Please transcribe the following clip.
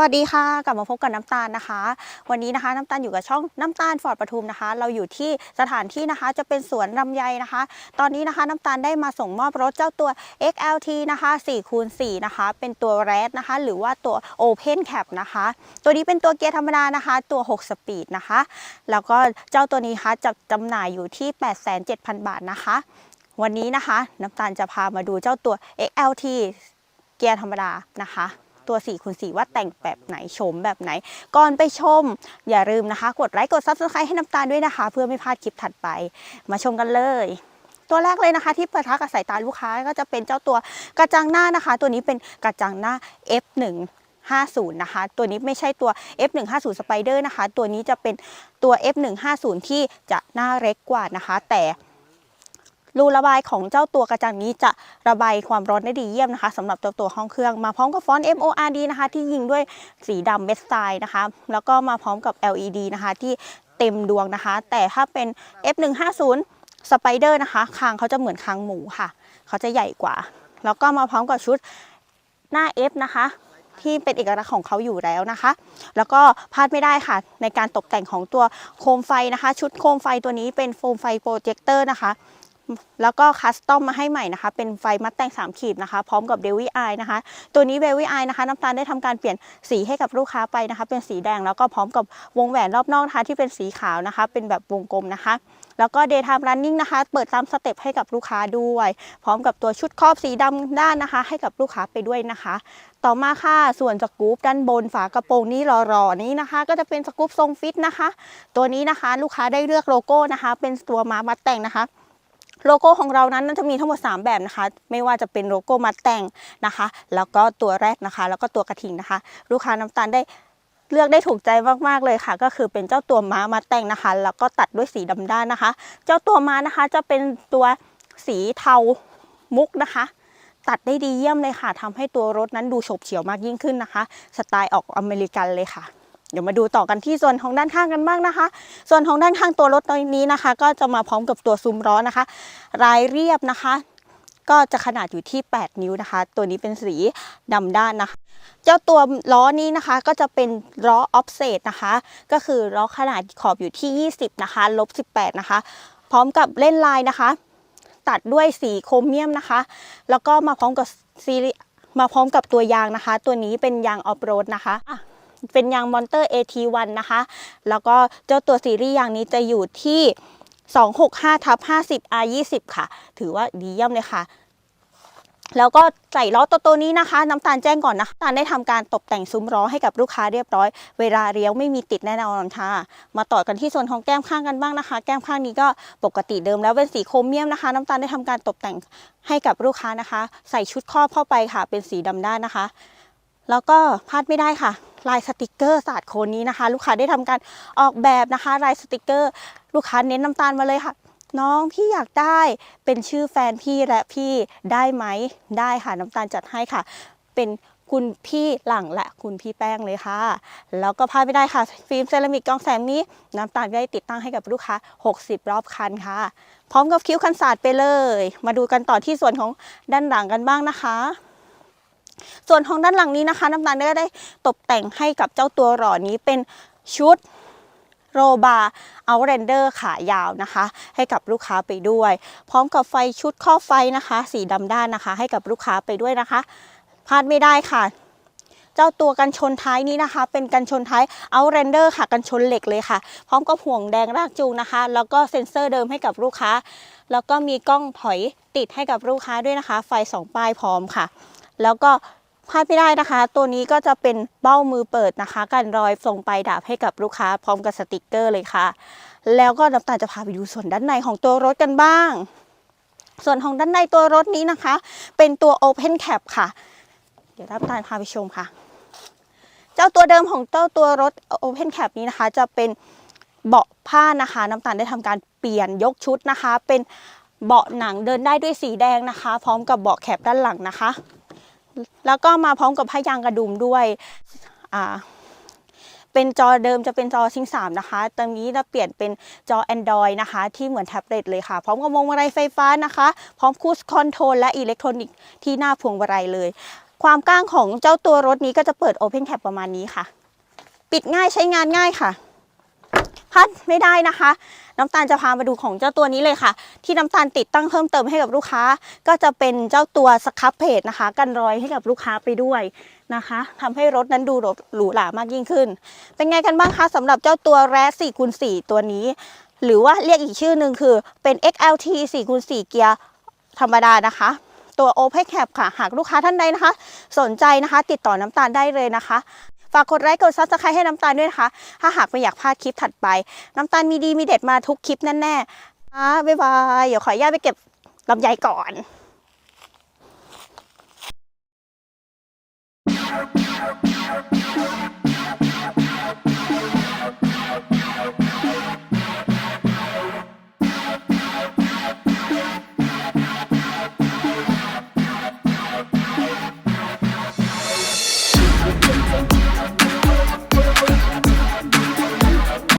วัสดีค่ะ กลับมาพบกับน้ำตาลนะคะ วันนี้นะคะน้ำตาลอยู่กับช่องน้ำตาลฟอร์ดปทุมนะคะ เราอยู่ที่สถานที่นะคะจะเป็นสวนลำไยนะคะ ตอนนี้นะคะน้ำตาลได้มาส่งมอบรถเจ้าตัว XLT นะคะ4คูณ4นะคะ เป็นตัวแรดนะคะ หรือว่าตัว Open Cap นะคะ ตัวนี้เป็นตัวเกียร์ธรรมดานะคะ ตัว 6 สปีดนะคะ แล้วก็เจ้าตัวนี้คะจะจำหน่ายอยู่ที่ 8,700บาทนะคะ วันนี้นะคะ น้ำตาลจะพามาดูเจ้าตัว XLT เกียร์ธรรมดานะคะ ตัว4คูณ4ว่าแต่งแบบไหนชมแบบไหน ก่อนไปชม อย่าลืมนะคะ กดไลค์กด Subscribe ให้น้ำตาลด้วยนะคะ เพื่อไม่พลาดคลิปถัดไป มาชมกันเลย ตัวแรกเลยนะคะ ที่ประทักกับสายตาลูกค้าก็จะเป็นเจ้าตัวกระจังหน้านะคะ ตัวนี้เป็นกระจังหน้า F1 50 นะคะ ตัวนี้ไม่ใช่ตัว F150 Spider นะคะ ตัวนี้จะเป็นตัว F150 ที่จะหน้าเล็กกว่านะคะ แต่ รูระบายของเจ้าตัวกระจังนี้จะระบายความร้อนได้ดีเยี่ยมนะคะสำหรับตัวตัวห้องเครื่องมาพร้อมกับฟอนต์ MORD นะคะที่ยิงด้วยสีดำเบสไซน์นะคะ แล้วก็มาพร้อมกับ LED นะคะที่เต็มดวงนะคะ แต่ถ้าเป็น F150 Spider นะคะ คางเขาจะเหมือนคางหมูค่ะ เขาจะใหญ่กว่า แล้วก็มาพร้อมกับชุดหน้า F นะคะ ที่เป็นเอกลักษณ์ของเขาอยู่แล้วนะคะ แล้วก็พลาดไม่ได้ค่ะ ในการตกแต่งของตัวโคมไฟนะคะ ชุดโคมไฟตัวนี้เป็นโคมไฟโปรเจคเตอร์นะคะ แล้วก็คัสตอมมาให้ใหม่นะคะ เป็นไฟมัดแต่ง 3 ขีดนะคะ พร้อมกับเดวิไอนะคะ ตัวนี้เดวิไอนะคะน้ำตาลได้ทำการเปลี่ยนสีให้กับลูกค้าไปนะคะ เป็นสีแดงแล้วก็พร้อมกับวงแหวนรอบนอกนะคะที่เป็นสีขาวนะคะ เป็นแบบวงกลมนะคะ แล้วก็ daytime running นะคะ เปิดตามสเต็ปให้กับลูกค้าด้วย พร้อมกับตัวชุดครอบสีดำด้านนะคะ ให้กับลูกค้าไปด้วยนะคะ ต่อมาค่ะส่วนสกู๊ปด้านบนฝากระโปรงนี้รอๆนี้นะคะ ก็จะเป็นสกู๊ปทรงฟิตนะคะ ตัวนี้นะคะลูกค้าได้เลือกโลโก้นะคะ เป็นตัวมามัดแต่งนะคะ โลโก้ของเรานั้นจะมีทั้งหมด 3 แบบนะคะ ไม่ว่าจะเป็นโลโก้มัดแต่งนะคะ แล้วก็ตัวแรกนะคะ แล้วก็ตัวกระทิงนะคะ ลูกค้าน้ำตาลได้เลือกได้ถูกใจมากๆเลยค่ะ ก็คือเป็นเจ้าตัวม้ามัดแต่งนะคะ แล้วก็ตัดด้วยสีดำด้านนะคะ เจ้าตัวม้านะคะจะเป็นตัวสีเทามุกนะคะ ตัดได้ดีเยี่ยมเลยค่ะทำให้ตัวรถนั้นดูฉบเฉี่ยวมากยิ่งขึ้นนะคะ สไตล์ออกอเมริกันเลยค่ะ เดี๋ยวมาดูต่อกันที่ส่วนของด้านข้างกันบ้างนะคะ ส่วนของด้านข้างตัวรถตัวนี้นะคะ ก็จะมาพร้อมกับตัวซุ้มล้อนะคะ รายเรียบนะคะ ก็จะขนาดอยู่ที่ 8 นิ้วนะคะ ตัวนี้เป็นสีดำด้านนะคะ เจ้าตัวล้อนี้นะคะก็จะเป็นล้อออฟเซตนะคะ ก็คือล้อขนาดขอบอยู่ที่ 20 นะคะลบ18 นะคะ พร้อมกับเล่นลายนะคะ ตัดด้วยสีโครเมียมนะคะ แล้วก็มาพร้อมกับซีรีมาพร้อมกับตัวยางนะคะ ตัวนี้เป็นยางออฟโรดนะคะะ เป็นยางมอนเตอร์ AT1 นะคะ แล้วก็เจ้าตัวซีรีส์ยางนี้จะอยู่ที่ 265ทับ50 R20 ค่ะ ถือว่าดีเยี่ยมเลยค่ะแล้วก็ใส่ล้อตัวตัวนี้นะคะ น้ำตาลแจ้งก่อนนะน้ำตาลได้ทำการตกแต่งซุ้มล้อให้กับลูกค้าเรียบร้อย เวลาเลี้ยวไม่มีติดแน่นอนค่ะ มาต่อกันที่ส่วนของแก้มข้างกันบ้างนะคะ แก้มข้างนี้ก็ปกติเดิมแล้วเป็นสีโครเมียมนะคะ น้ำตาลได้ทำการตกแต่งให้กับลูกค้านะคะ ใส่ชุดครอบเข้าไปค่ะ เป็นสีดำด้านนะคะ แล้วก็พลาดไม่ได้ค่ะ ลายสติกเกอร์ศาสตร์โคนนี้นะคะ ลูกค้าได้ทำการออกแบบนะคะ ลายสติกเกอร์ ลูกค้าเน้นน้ำตาลมาเลยค่ะ น้องพี่อยากได้เป็นชื่อแฟนพี่และพี่ได้ไหมได้ค่ะน้ำตาลจัดให้ค่ะ เป็นคุณพี่หลังและคุณพี่แป้งเลยค่ะ แล้วก็พลาดไม่ได้ค่ะ ฟิล์มเซรามิกกองแสงนี้น้ำตาลได้ติดตั้งให้กับลูกค้า 60 รอบคันค่ะ พร้อมกับคิ้วคันศาสตร์ไปเลย มาดูกันต่อที่ส่วนของด้านหลังกันบ้างนะคะ ส่วนของด้านหลังนี้นะคะน้ำตาลก็ได้ตกแต่งให้กับเจ้าตัวหล่อนี้เป็นชุดโรบาเอาเรนเดอร์ขายาวนะคะ ให้กับลูกค้าไปด้วย พร้อมกับไฟชุดครอไฟนะคะ สีดำด้านนะคะ ให้กับลูกค้าไปด้วยนะคะพลาดไม่ได้ค่ะ เจ้าตัวกันชนท้ายนี้นะคะ เป็นกันชนท้ายเอาเรนเดอร์ค่ะกันชนเหล็กเลยค่ะ พร้อมกับห่วงแดงรากจูงนะคะ แล้วก็เซ็นเซอร์เดิมให้กับลูกค้า แล้วก็มีกล้องถอยติดให้กับลูกค้าด้วยนะคะ ไฟสองป้ายพร้อมค่ะ แล้วก็พลาดไม่ได้นะคะ ตัวนี้ก็จะเป็นเบ้ามือเปิดนะคะ กันรอยส่งไปดาบให้กับลูกค้าพร้อมกับสติกเกอร์เลยค่ะ แล้วก็น้ำตาลจะพาไปดูส่วนด้านในของตัวรถกันบ้าง ส่วนของด้านในตัวรถนี้นะคะ เป็นตัว Open Cap ค่ะ เดี๋ยวน้ำตาลพาไปชมค่ะ เจ้าตัวเดิมของเจ้าตัวรถ Open Cap นี้นะคะ จะเป็นเบาะผ้านะคะ น้ำตาลได้ทำการเปลี่ยนยกชุดนะคะ เป็นเบาะหนังเดินได้ด้วยสีแดงนะคะ พร้อมกับเบาะแคปด้านหลังนะคะ แล้วก็มาพร้อมกับผ้ายางกระดุมด้วยอ่าเป็นจอเดิมจะเป็นจอชิงสามนะคะตอนนี้จะเปลี่ยนเป็นจอ Android นะคะ ที่เหมือนแท็บเล็ตเลยค่ะ พร้อมกับวงมาลัยไฟฟ้านะคะ พร้อมคูสคอนโทรลและอิเล็กทรอนิกส์ที่หน้าพวงมาลัยเลย ความกว้างของเจ้าตัวรถนี้ก็จะเปิด Open Cap ประมาณนี้ค่ะ ปิดง่ายใช้งานง่ายค่ะ พลาดไม่ได้นะคะ น้ำตาลจะพามาดูของเจ้าตัวนี้เลยค่ะ ที่น้ำตาลติดตั้งเพิ่มเติมให้กับลูกค้า ก็จะเป็นเจ้าตัวสครับเพจนะคะ กันรอยให้กับลูกค้าไปด้วยนะคะทำให้รถนั้นดูหรูหรามากยิ่งขึ้น เป็นไงกันบ้างคะสำหรับเจ้าตัวแรส4คูณ4ตัวนี้ หรือว่าเรียกอีกชื่อหนึ่งคือเป็น XLT 4คูณ4เกียร์ธรรมดานะคะตัว Open Cap ค่ะ หากลูกค้าท่านใดนะคะ สนใจนะคะ ติดต่อน้ำตาลได้เลยนะคะ ฝากกดไลค์กดซับสไครต์ให้น้ำตาลด้วยนะคะ ถ้าหากไม่อยากพลาดคลิปถัดไป น้ำตาลมีดีมีเด็ดมาทุกคลิปแน่ๆอ่าบ๊ายบาย เดี๋ยวขออนุญาตไปเก็บลำไยก่อน